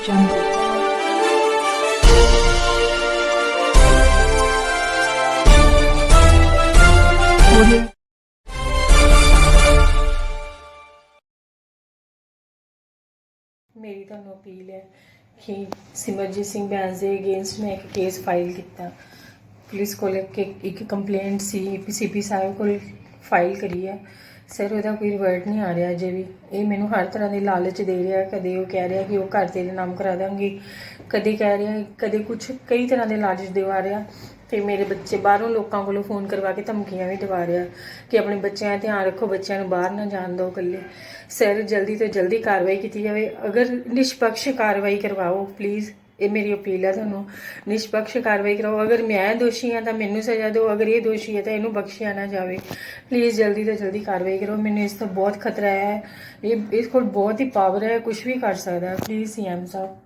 मेरी तो अपील है कि सिमरजीत सिंह बैंस के अगेंस्ट में एक केस फ़ाइल किया। पुलिस को एक कंप्लेंट सी, पी साहब को फ़ाइल करी है। ਸਰ ਉਹਦਾ ਕੋਈ ਰਿਵਰਟ ਨਹੀਂ ਆ ਰਿਹਾ ਅਜੇ ਵੀ। ਇਹ ਮੈਨੂੰ ਹਰ ਤਰ੍ਹਾਂ ਦੇ ਲਾਲਚ ਦੇ ਰਿਹਾ ਕਦੇ ਉਹ ਕਹਿ ਰਿਹਾ ਕਿ ਉਹ ਘਰ ਤੇਰੇ ਨਾਮ ਕਰਾ ਦਾਂਗੀ। ਕਦੇ ਕਹਿ ਰਿਹਾ, ਕਦੇ ਕੁਝ ਕਈ ਤਰ੍ਹਾਂ ਦੇ ਲਾਲਚ ਦਿਵਾ ਰਿਹਾ। ਤੇ ਮੇਰੇ ਬੱਚੇ ਬਾਹਰੋਂ ਲੋਕਾਂ ਕੋਲੋਂ ਫੋਨ ਕਰਵਾ ਕੇ ਧਮਕੀਆਂ ਵੀ ਦਿਵਾ ਰਿਹਾ ਕਿ ਆਪਣੇ ਬੱਚਿਆਂ ਦਾ ਧਿਆਨ ਰੱਖੋ, ਬੱਚਿਆਂ ਨੂੰ ਬਾਹਰ ਨਾ ਜਾਣ ਦਿਓ ਇਕੱਲੇ। ਸਰ ਜਲਦੀ ਤੋਂ ਜਲਦੀ ਕਾਰਵਾਈ ਕੀਤੀ ਜਾਵੇ। ਅਗਰ ਨਿਸ਼ਪਕਸ਼ ਕਾਰਵਾਈ ਕਰਵਾਓ ਪਲੀਜ਼ ਇਹ ਮੇਰੀ ਅਪੀਲ ਹੈ ਤੁਹਾਨੂੰ, ਨਿਸ਼ਪਕਸ਼ ਕਾਰਵਾਈ ਕਰਾਓ। ਅਗਰ ਮੈਂ ਦੋਸ਼ੀ ਹਾਂ ਤਾਂ ਮੈਨੂੰ ਸਜ਼ਾ ਦਿਓ, ਅਗਰ ਇਹ ਦੋਸ਼ੀ ਹੈ ਤਾਂ ਇਹਨੂੰ ਬਖਸ਼ਿਆ ਨਾ ਜਾਵੇ। ਪਲੀਜ਼ ਜਲਦੀ ਤੋਂ ਜਲਦੀ ਕਾਰਵਾਈ ਕਰੋ। ਮੈਨੂੰ ਇਸ ਤੋਂ ਬਹੁਤ ਖਤਰਾ ਹੈ। ਇਹ, ਇਸ ਕੋਲ ਬਹੁਤ ਹੀ ਪਾਵਰ ਹੈ ਕੁਝ ਵੀ ਕਰ ਸਕਦਾ। ਹੈ ਪਲੀਜ਼ ਸੀਐਮ ਸਾਹਿਬ।